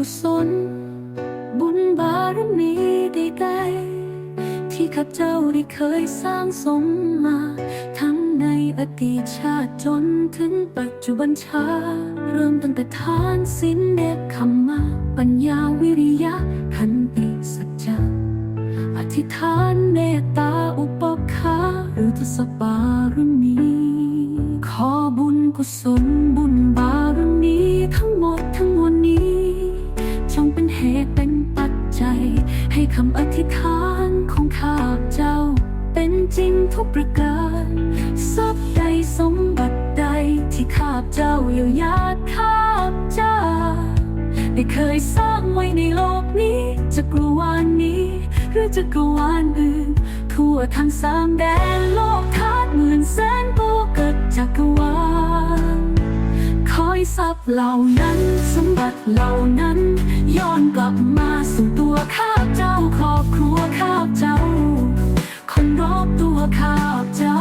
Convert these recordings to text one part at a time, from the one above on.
กุศล บุญบารมีใดๆที่ข้าเจ้าได้เคยสร้างสมมา ทั้งในอดีตชาติจนถึงปัจจุบันชา เริ่มตั้งแต่ทานสินเนคขมมา ปัญญาวิริยะขันติสัจจะอธิษฐานเมตตาอุปคาหรือทศบารมีขอบุญกุศลบุญบา เป็นเหตุเป็นปัจจัย ให้คำอธิษฐานของข้าเจ้า เป็นจริงทุกประการทรัพย์ใดสมบัติใดที่ข้าเจ้าเยียวยาข้าเจ้าได้เคยสร้างไว้ในโลกนี้จักรวาลนี้ หรือจักรวาลอื่น ทั่วทั้งสามแดนโลกธาตุหมื่นแสนโปเกิดจักรวาล ทรัพย์เหล่านั้น สมบัติเหล่านั้น ย้อนกลับมาสู่ตัวข้าเจ้าครอบครัวข้าเจ้า คนรอบตัวข้าเจ้า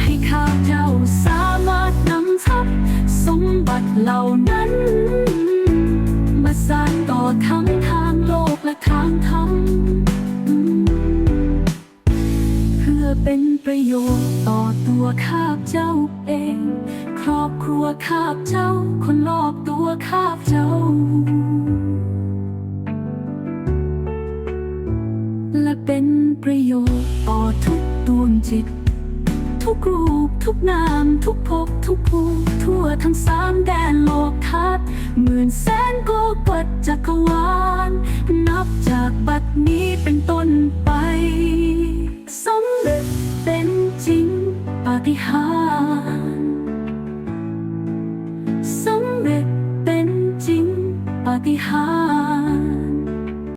ให้ข้าเจ้าสามารถนำทรัพย์ สมบัติเหล่านั้น มาสร้างต่อทั้ง เป็นประโยชน์ต่อตัวข้าเจ้าเอง ครอบครัวข้าเจ้า คนรอบตัวข้าเจ้า และเป็นประโยชน์ต่อทุกดวงจิต ทุกรูปทุกนามทุกภพทุกภูมิทั่วทั้งสามแดนโลกทัศน์หมื่นแสนโกวัดจักรวาลนับจากบัดนี้เป็น สำเร็จเป็นจริงปาฏิหา